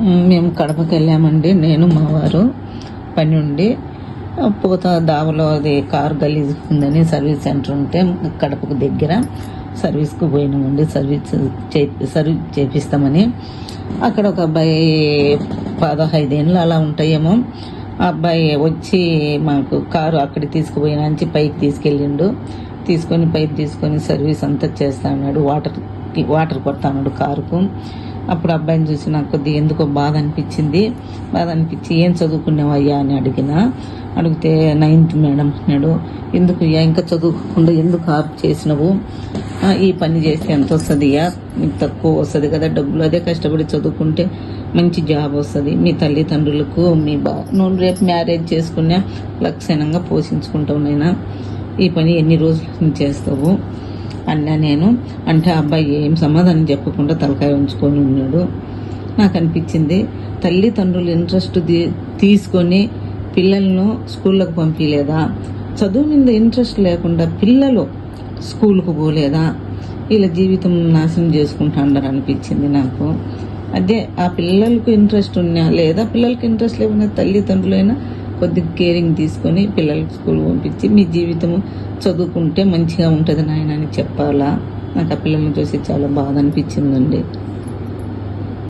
మేము కడపకి వెళ్ళామండి నేను మా వారు పని ఉండి పూత దావలో అది కార్ గలీజ్ ఉందని సర్వీస్ సెంటర్ ఉంటే కడపకు దగ్గర సర్వీస్కు పోయినామండి. సర్వీస్ చే సర్వీస్ చేపిస్తామని. అక్కడ ఒక అబ్బాయి పదహైదేళ్ళు అలా ఉంటాయేమో. ఆ అబ్బాయి వచ్చి మాకు కారు అక్కడికి తీసుకుపోయినాంచి పైకి తీసుకెళ్ళిండు. తీసుకొని పైకి తీసుకొని సర్వీస్ అంతా చేస్తా ఉన్నాడు వాటర్కి వాటర్ కొడతా ఉన్నాడు కారుకు. అప్పుడు అబ్బాయిని చూసి నాకు కొద్దిగా ఎందుకో బాధ అనిపించింది. బాధ అనిపించి ఏం చదువుకునేవయ్యా అని అడిగిన. అడిగితే నైన్త్ మేడం అన్నాడు. ఎందుకు అయ్యా ఇంకా చదువుకుండా ఎందుకు ఆప్ చేసినావు? ఈ పని చేస్తే ఎంత వస్తుందియా మీకు తక్కువ వస్తుంది కదా డబ్బులు. అదే కష్టపడి చదువుకుంటే మంచి జాబ్ వస్తుంది. మీ తల్లిదండ్రులకు మీ బా నువ్వు రేపు మ్యారేజ్ చేసుకునే లక్షణంగా పోషించుకుంటావు నైనా. ఈ పని ఎన్ని రోజులు చేస్తావు? అన్నా నేను. అంటే ఆ అబ్బాయి ఏం సమాధానం చెప్పకుండా తలకాయ ఉంచుకొని ఉన్నాడు. నాకు అనిపించింది. తల్లిదండ్రులు ఇంట్రెస్ట్ తీ- తీసుకొని పిల్లలను స్కూళ్ళకు పంపించలేదా చదువు మీద ఇంట్రెస్ట్ లేకుండా పిల్లలు స్కూల్కు పోలేదా? వీళ్ళ జీవితం నాశనం చేసుకుంటాండారు అనిపించింది నాకు. అదే ఆ పిల్లలకు ఇంట్రెస్ట్ ఉన్నా లేదా పిల్లలకి ఇంట్రెస్ట్ లేకుండా తల్లిదండ్రులైనా కొద్దిగా కేరింగ్ తీసుకొని పిల్లలకు స్కూల్ పంపించి మీ జీవితం చదువుకుంటే మంచిగా ఉంటుంది నాయన అని చెప్పాలా? నాకు ఆ పిల్లల్ని చూసి చాలా బాధ అనిపించిందండి.